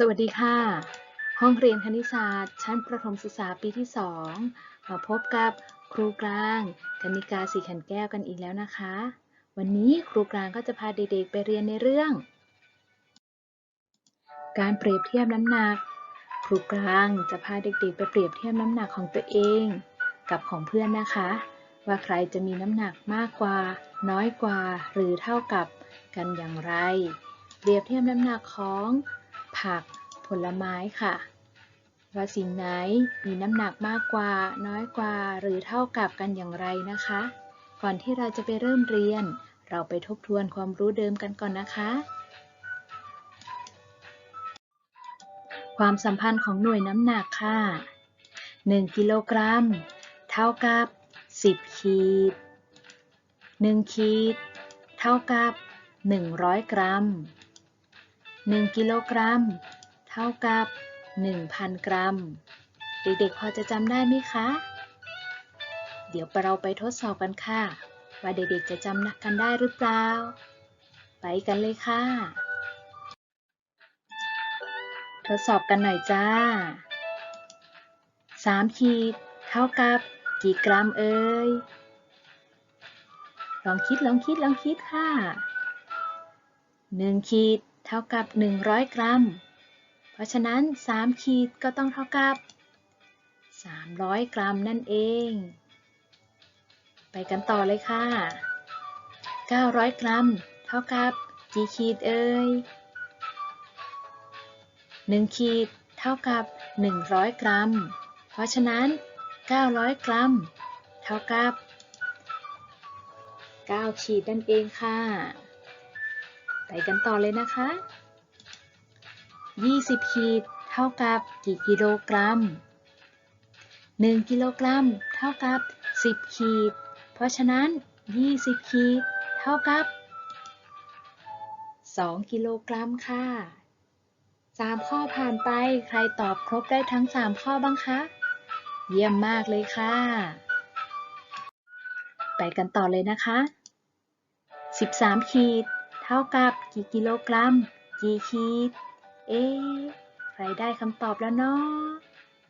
สวัสดีค่ะ ห้องเรียนคณิตศาสตร์ ชั้นประถมศึกษาปีที่ 2 มาพบกับครูกลางกนิกาสีขันแก้วกันอีกแล้วนะคะ วันนี้ครูกลางก็จะพาเด็กๆไปเรียนในเรื่อง การเปรียบเทียบน้ำหนัก ครูกลางจะพาเด็กๆ ไปเปรียบเทียบน้ำหนักของตัวเอง กับของเพื่อนนะคะ ว่าใครจะมีน้ำหนักมากกว่า น้อยกว่า หรือเท่ากับกันอย่างไร เปรียบเทียบน้ำหนักของ ผัก ผลไม้ค่ะ ว่าสิ่งไหนมีน้ำหนักมากกว่า น้อยกว่า หรือเท่ากับกันอย่างไรนะคะ ก่อนที่เราจะไปเริ่มเรียน เราไปทบทวนความรู้เดิมกันก่อนนะคะ ความสัมพันธ์ของหน่วยน้ำหนักค่ะ 1 กิโลกรัม เท่ากับ 10 ขีด 1 ขีด เท่ากับ 100 กรัม 1 กิโลกรัม เท่ากับ 1,000 กรัม เด็กๆ พอจะจำได้ไหมคะ เดี๋ยวเราไปทดสอบกันค่ะ ว่าเด็กๆ จะจำกันได้หรือเปล่า ไปกันเลยค่ะ ทดสอบกันหน่อยจ้า 3 ขีด เท่ากับกี่กรัมเอ่ย ลองคิดลองคิดลองคิดค่ะ 1 ขีด เท่ากับ 100 กรัม เพราะฉะนั้น 3 ขีดก็ต้องเท่ากับ 300 กรัมนั่นเอง ไปกันต่อเลยค่ะ 900 กรัม เท่ากับกี่ขีดเอ่ย 1 ขีดเท่ากับ 100 กรัม เพราะฉะนั้น 900 กรัม เท่ากับ 9 ขีดนั่นเองค่ะ ไปกันต่อเลยนะคะ 20 ขีดเท่ากับกี่กิโลกรัม 1 กิโลกรัมเท่ากับ 10 ขีด เพราะฉะนั้น 20 ขีดเท่ากับ 2 กิโลกรัมค่ะ 3 ข้อผ่านไปใครตอบครบได้ทั้ง 3 ข้อบ้างคะ เยี่ยมมากเลยค่ะ ไปกันต่อเลยนะคะ 13 ขีด เท่ากับกี่กิโลกรัม กี่ขีด เอ๊ใครได้คำตอบแล้วเนาะ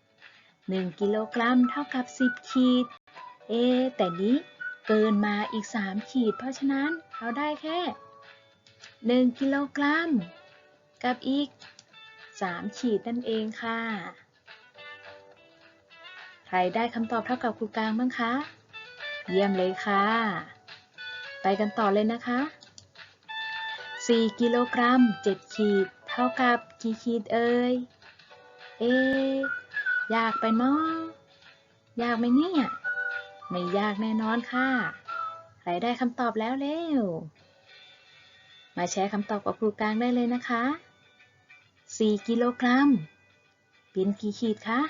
1กิโลกรัมเท่ากับ 10 ขีด เอ แต่นี้เกินมาอีก 3 ขีด เพราะฉะนั้นเราได้แค่ 1 กิโลกรัม กับอีก 3 ขีดนั่นเองค่ะ ใครได้คำตอบเท่ากับครูกลางบ้างคะ เยี่ยมเลยค่ะ ไปกันต่อเลยนะคะ 4กิโลกรัม7ขีด เท่ากับกี่ขีดเอ่ย เอ๊ยากไปเนาะยากไหมเนี่ย ไม่ยากแน่นอนค่ะใครได้คำตอบแล้วเร็ว มาแชร์คำตอบกับครูกลางได้เลยนะคะ 4 กิโลกรัม เป็นกี่ขีดคะ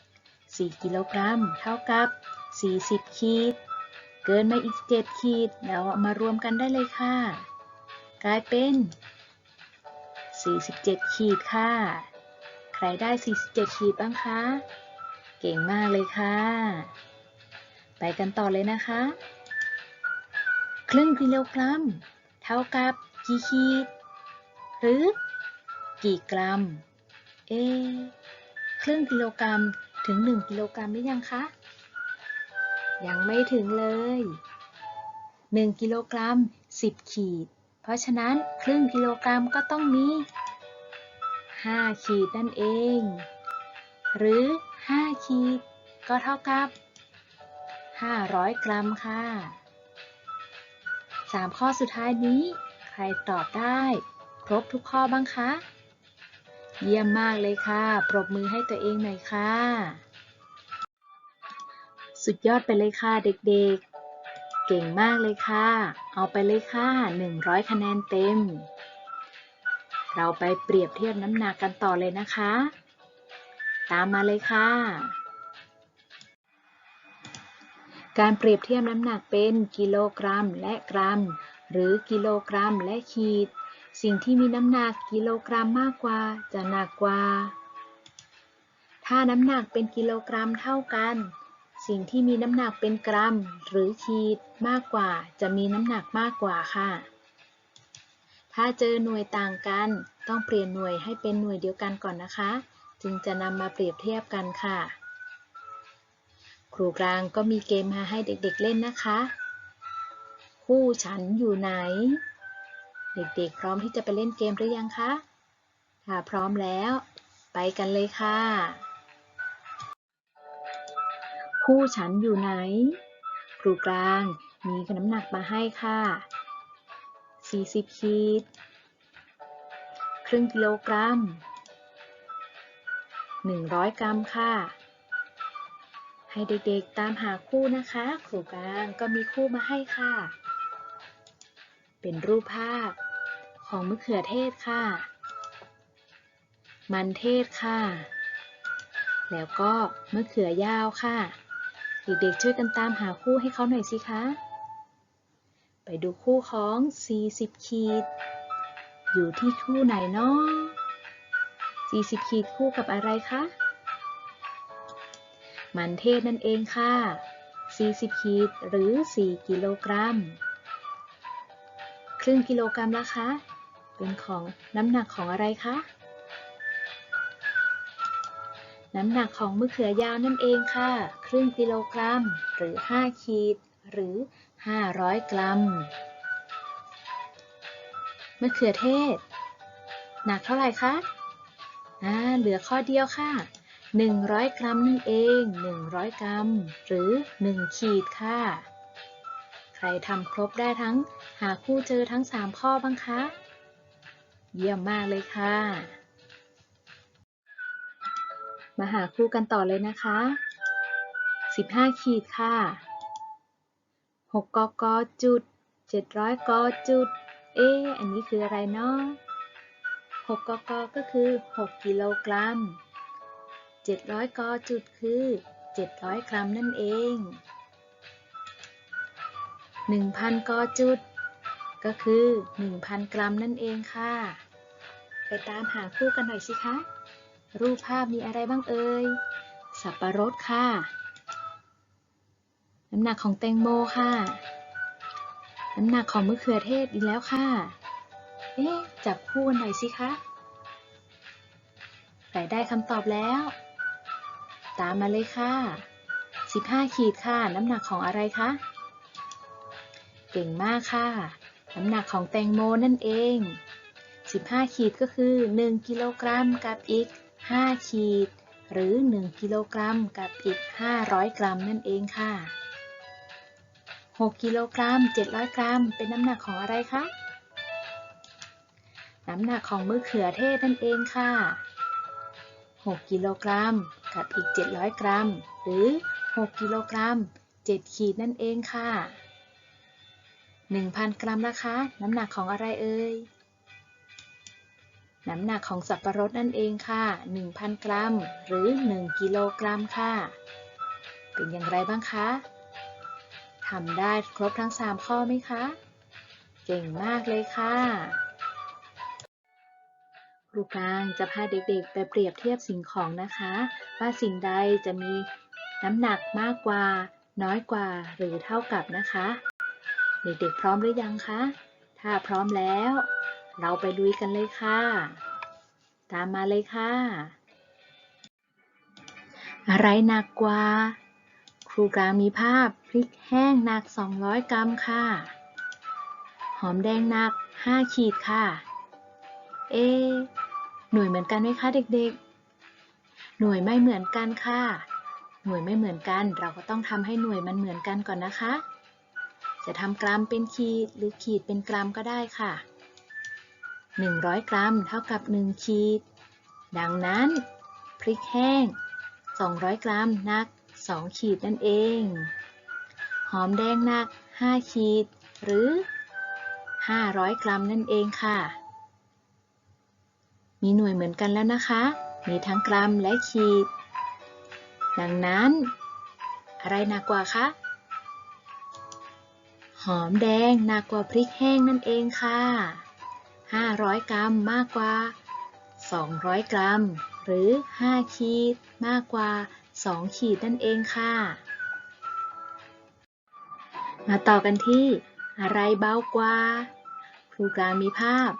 4 กิโลกรัม เท่ากับ 40 ขีด เกินมาอีก 7 ขีด แล้วเอามารวมกันได้เลยค่ะ กลายเป็น 47 ขีดค่ะ ใครได้ 47 ขีดบ้างคะ เก่งมากเลยค่ะ ไปกันต่อเลยนะคะ ครึ่งกิโลกรัม เท่ากับกี่ขีด หรือ กี่กรัม เอ ครึ่งกิโลกรัมถึง 1 กิโลกรัมหรือยังคะ ยังไม่ถึงเลย 1 กิโลกรัม 10 ขีด เพราะฉะนั้นครึ่งกิโลกรัมก็ต้องมี 5 ขีดนั่นเอง หรือ 5 ขีด ก็เท่ากับ 500 กรัมค่ะ 3 ข้อสุดท้ายนี้ ใครตอบได้ ครบทุกข้อบ้างคะ เยี่ยมมากเลยค่ะ ปรบมือให้ตัวเองหน่อยค่ะ สุดยอดไปเลยค่ะเด็กๆ เก่งมากเลยค่ะ เอาไปเลยค่ะ 100 คะแนนเต็ม เราไปเปรียบเทียบน้ำหนักกันต่อเลยนะคะ ตามมาเลยค่ะ การเปรียบเทียบน้ำหนักเป็นกิโลกรัมและกรัม หรือกิโลกรัมและขีด สิ่งที่มีน้ำหนักกิโลกรัมมากกว่าจะหนักกว่า ถ้าน้ำหนักเป็นกิโลกรัมเท่ากัน สิ่งที่มีน้ำหนักเป็นกรัม หรือขีดมากกว่า จะมีน้ำหนักมากกว่าค่ะ ถ้าเจอหน่วยต่างกัน ต้องเปลี่ยนหน่วยให้เป็นหน่วยเดียวกันก่อนนะคะ จึงจะนำมาเปรียบเทียบกันค่ะ ครูกลางก็มีเกมมาให้เด็กๆเล่นนะคะ คู่ฉันอยู่ไหน เด็กๆ พร้อมที่จะไปเล่นเกมหรือยังคะ ถ้าพร้อมแล้ว ไปกันเลยค่ะ คู่ฉันอยู่ไหน ครูกลาง มีน้ำหนักมาให้ค่ะ 40ขีดครึ่งกิโลกรัม 100 กรัมค่ะ ให้เด็กๆตามหาคู่นะคะ ครูกลางก็มีคู่มาให้ค่ะ เป็นรูปภาพของมะเขือเทศค่ะ มันเทศค่ะ แล้วก็มะเขือยาวค่ะ เด็กๆช่วยกันตามหาคู่ให้เขาหน่อยสิคะ ไปดูคู่ของ 40 ขีด อยู่ที่คู่ไหนเนาะ40 ขีดคู่กับอะไรคะ มันเทศนั่นเองค่ะ 40 ขีดหรือ 4 กิโลกรัม ครึ่งกิโลกรัมละคะ เป็นของน้ำหนักของอะไรคะ น้ำหนักของมะเขือยาวนั่นเองค่ะ ครึ่งกิโลกรัม หรือ 5 ขีด หรือ 500 กรัม มะเขือเทศ หนักเท่าไหร่คะอ่าเหลือข้อเดียวค่ะ 100 กรัมนั่นเอง 100 กรัม หรือ 1 ขีดค่ะ ใครทำครบได้ทั้ง หาคู่เจอทั้ง 3 ข้อบ้างคะ เยี่ยมมากเลยค่ะ มาหาคู่กันต่อเลยนะคะ 15 ขีดค่ะ 6กกจุด 700กจุด เอ๊ะอันนี้คืออะไรเนาะ6กกก็คือ 6 กิโลกรัม 700กจุดคือ 700 กรัมนั่นเอง 1,000กจุด ก็คือ 1,000 กรัมนั่นเองค่ะ ไปตามหาคู่กันหน่อยสิคะ รูปภาพมีอะไรบ้างเอ่ย สับปะรดค่ะ น้ำหนักของแตงโมค่ะ น้ำหนักของมะเขือเทศอีกแล้วค่ะ เอ๊ะ จับคู่กันหน่อยสิคะใครได้คำตอบแล้ว ตามมาเลยค่ะ 15 ขีดค่ะ น้ำหนักของอะไรคะ เก่งมากค่ะ น้ำหนักของแตงโมนั่นเอง 15 ขีดก็คือ 1 กิโลกรัมกับอีก 5 ขีด หรือ 1 กิโลกรัมกับอีก 500 กรัมนั่นเองค่ะ 6 กิโลกรัม 700 กรัม เป็นน้ำหนักของอะไรคะ น้ำหนักของมะเขือเทศนั่นเองค่ะ 6 กิโลกรัม กับอีก 700 กรัม หรือ 6 กิโลกรัม 7 ขีดนั่นเองค่ะ 1,000 กรัมนะคะ น้ำหนักของอะไรเอ่ย น้ำหนักของสับปะรดนั่นเองค่ะ 1,000 กรัม หรือ 1 กิโลกรัมค่ะ เป็นอย่างไรบ้างคะทำได้ครบทั้ง 3 ข้อไหมคะ เก่งมากเลยค่ะครูกลางจะพาเด็กๆ ไปเปรียบเทียบสิ่งของนะคะ ว่าสิ่งใดจะมีน้ำหนักมากกว่า น้อยกว่าหรือเท่ากับนะคะ เด็กๆพร้อมหรือยังคะ ถ้าพร้อมแล้ว เราไปลุยกันเลยค่ะ ตามมาเลยค่ะ อะไรหนักกว่า ครูกลางมีภาพพริกแห้งหนัก 200 กรัมค่ะ หอมแดงหนัก 5 ขีดค่ะ เอ๊หน่วยเหมือนกันไหมคะเด็กๆ หน่วยไม่เหมือนกันค่ะ หน่วยไม่เหมือนกัน เราก็ต้องทำให้หน่วยมันเหมือนกันก่อนนะคะ จะทำกรัมเป็นขีดหรือขีดเป็นกรัมก็ได้ค่ะ 100 กรัม เท่ากับ 1 ขีด ดังนั้น พริกแห้ง 200 กรัมหนัก 2 ขีดนั่นเอง หอมแดงหนัก 5 ขีด หรือ 500 กรัมนั่นเองค่ะ มีหน่วยเหมือนกันแล้วนะคะ มีทั้งกรัมและขีด ดังนั้น อะไรหนักกว่าคะ หอมแดงหนักกว่าพริกแห้งนั่นเองค่ะ 500 กรัมมากกว่า 200 กรัม หรือ 5 ขีด มากกว่า 2 ขีดนั่นเองค่ะ มาต่อกันที่อะไรเบากว่า ครูกลางมีภาพ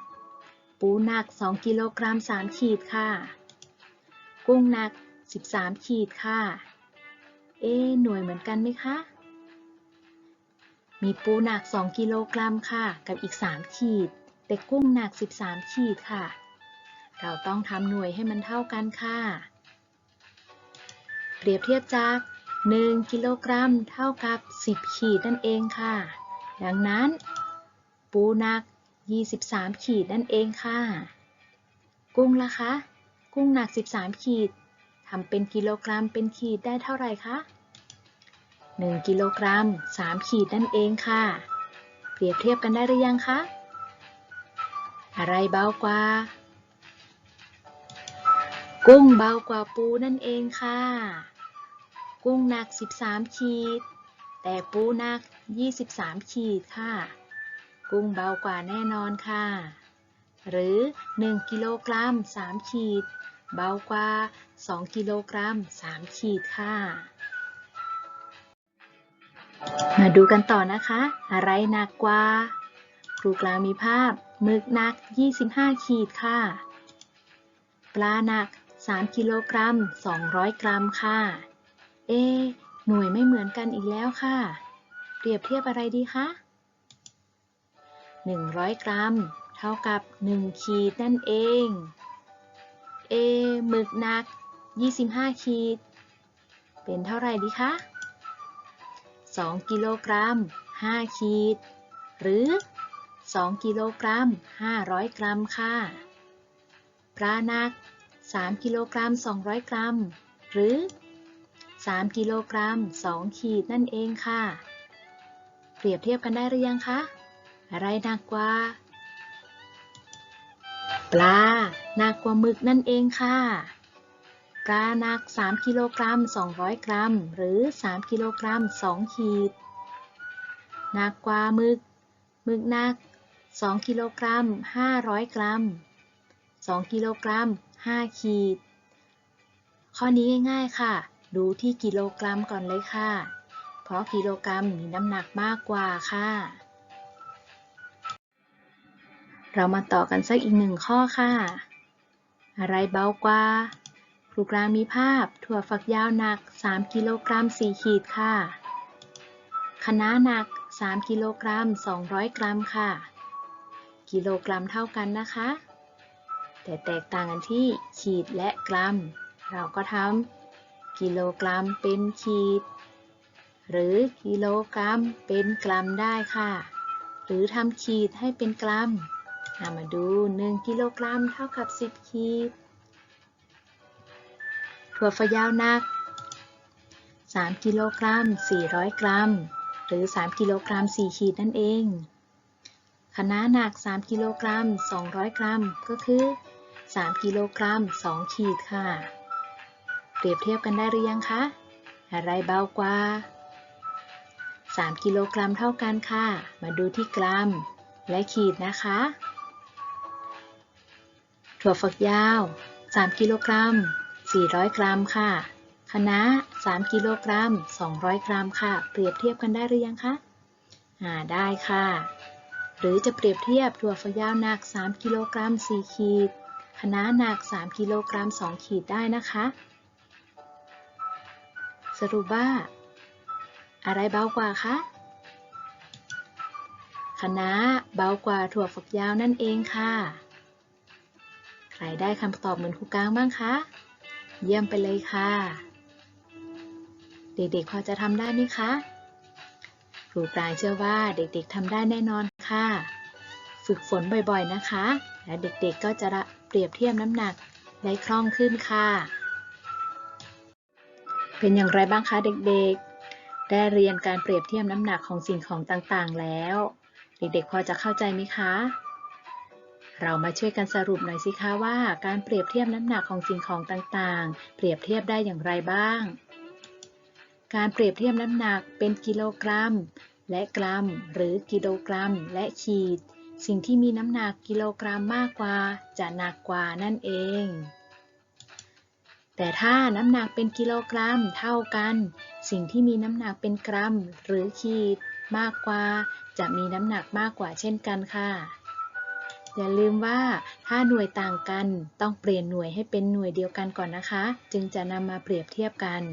ปูหนัก 2 กิโลกรัม 3 ขีดค่ะ กุ้งหนัก 13 ขีดค่ะ เอ๊หน่วยเหมือนกันไหมคะ มีปูหนัก 2 กิโลกรัมค่ะ กับอีก 3 ขีด แต่กุ้งหนัก 13 ขีดค่ะ เราต้องทำหน่วยให้มันเท่ากันค่ะ เปรียบเทียบจาก 1 กิโลกรัมเท่ากับ 10 ขีดนั่นเองค่ะ ดังนั้น ปูหนัก 23 ขีดนั่นเองค่ะ กุ้งล่ะคะ กุ้งหนัก 13 ขีดทำเป็นกิโลกรัมเป็นขีดได้เท่าไหร่คะ1 กิโลกรัม 3 ขีดนั่นเองค่ะ เปรียบเทียบกันได้หรือยังคะ อะไรเบากว่า กุ้งเบากว่าปูนั่นเองค่ะ กุ้งหนัก 13 ขีด แต่ปูหนัก 23 ขีดค่ะ กุ้งเบากว่าแน่นอนค่ะ หรือ 1 กิโลกรัม 3 ขีด เบากว่า 2 กิโลกรัม 3 ขีดค่ะ มาดูกันต่อนะคะ อะไรหนักกว่าครูกลางมีภาพ หมึกหนัก 25 ขีดค่ะ ปลาหนัก 3 กิโลกรัม 200 กรัมค่ะ เอ หน่วยไม่เหมือนกันอีกแล้วค่ะ เปรียบเทียบอะไรดีคะ 100 กรัม เท่ากับ 1 ขีดนั่นเอง เอ หมึกหนัก 25 ขีด เป็นเท่าไหร่ดีคะ 2 กิโลกรัม 5 ขีด หรือ 2 กิโลกรัม 500 กรัมค่ะ ปลาหนัก 3 กิโลกรัม 200 กรัม หรือ 3 กิโลกรัม 2 ขีดนั่นเองค่ะ เปรียบเทียบกันได้หรือยังคะ อะไรหนักกว่า ปลาหนักกว่าหมึกนั่นเองค่ะ ปลาหนัก 3 กิโลกรัม 200 กรัม หรือ 3 กิโลกรัม 2 ขีดหนักกว่าหมึกหมึกหนัก 2กิโลกรัม500 กรัม 2 กิโลกรัม 5 ขีด ข้อนี้ง่ายๆค่ะ ดูที่กิโลกรัมก่อนเลยค่ะ เพราะกิโลกรัมมีน้ำหนักมากกว่าค่ะ เรามาต่อกันสักอีกหนึ่งข้อค่ะ อะไรเบากว่า ครูกลางมีภาพ ถั่วฝักยาวหนัก 3 กิโลกรัม 4 ขีดค่ะ คะน้าหนัก 3 กิโลกรัม 200 กรัมค่ะ กิโลกรัมเท่ากันนะคะ แต่แตกต่างกันที่ขีดและกรัม เราก็ทำกิโลกรัมเป็นขีด หรือกิโลกรัมเป็นกรัมได้ค่ะ หรือทำขีดให้เป็นกรัมเอามาดู 1 กิโลกรัมเท่ากับ 10 ขีด ถั่วฝักยาวหนัก 3 กิโลกรัม 400 กรัม หรือ 3 กิโลกรัม 4 ขีดนั่นเอง คะน้าหนัก 3 กิโลกรัม 200 กรัม ก็คือ 3 กิโลกรัม 2 ขีดค่ะ เปรียบเทียบกันได้หรือยังคะ อะไรเบากว่า 3 กิโลกรัมเท่ากันค่ะ มาดูที่กรัม และขีดนะคะ ถั่วฝักยาว 3 กิโลกรัม 400 กรัมค่ะคะน้า3กิโลกรัม 200 กรัมค่ะ เปรียบเทียบกันได้หรือยังคะ อ่า ได้ค่ะ หรือจะเปรียบเทียบถั่วฝักยาวหนัก 3 กิโลกรัม 4 ขีดคะน้าหนัก 3 กิโลกรัม 2 ขีดได้นะคะ สรุปว่า อะไรเบากว่าคะคะน้าเบากว่าถั่วฝักยาวนั่นเองค่ะ ใครได้คำตอบเหมือนครูกลางบ้างคะ เยี่ยมไปเลยค่ะ เด็กๆพอจะทำได้ไหมคะ รูกลางเชื่อว่าเด็กๆทำได้แน่นอนค่ะ ฝึกฝนบ่อยๆนะคะ และเด็กๆก็จะเปรียบเทียบน้ำหนักได้คล่องขึ้นค่ะ เป็นอย่างไรบ้างคะเด็กๆ ได้เรียนการเปรียบเทียบน้ำหนักของสิ่งของต่างๆ แล้ว เด็กๆ พอจะเข้าใจไหมคะ เรามาช่วยกันสรุปหน่อยสิคะว่า การเปรียบเทียบน้ำหนักของสิ่งของต่างๆ เปรียบเทียบได้อย่างไรบ้าง การเปรียบเทียบน้ำหนักเป็นกิโลกรัม และกรัม หรือกิโลกรัม และขีด สิ่งที่มีน้ำหนักกิโลกรัมมากกว่า จะหนักกว่านั่นเอง แต่ถ้าน้ำหนักเป็นกิโลกรัมเท่ากัน สิ่งที่มีน้ำหนักเป็นกรัม หรือขีด มากกว่า จะมีน้ำหนักมากกว่าเช่นกันค่ะอย่าลืมว่าถ้าหน่วยต่างกันต้องเปลี่ยนหน่วยให้เป็นหน่วยเดียวกันก่อนนะคะ จึงจะนำมาเปรียบเทียบกัน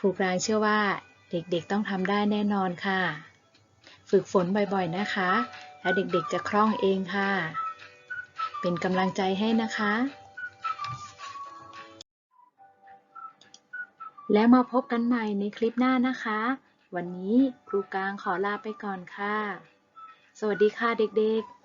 ครูกลางเชื่อว่าเด็กๆต้องทำได้แน่นอนค่ะ ฝึกฝนบ่อยๆนะคะ แล้วเด็กๆจะคล่องเองค่ะ เป็นกำลังใจให้นะคะ แล้วมาพบกันใหม่ในคลิปหน้านะคะ วันนี้ครูกลางขอลาไปก่อนค่ะ สวัสดีค่ะเด็กๆ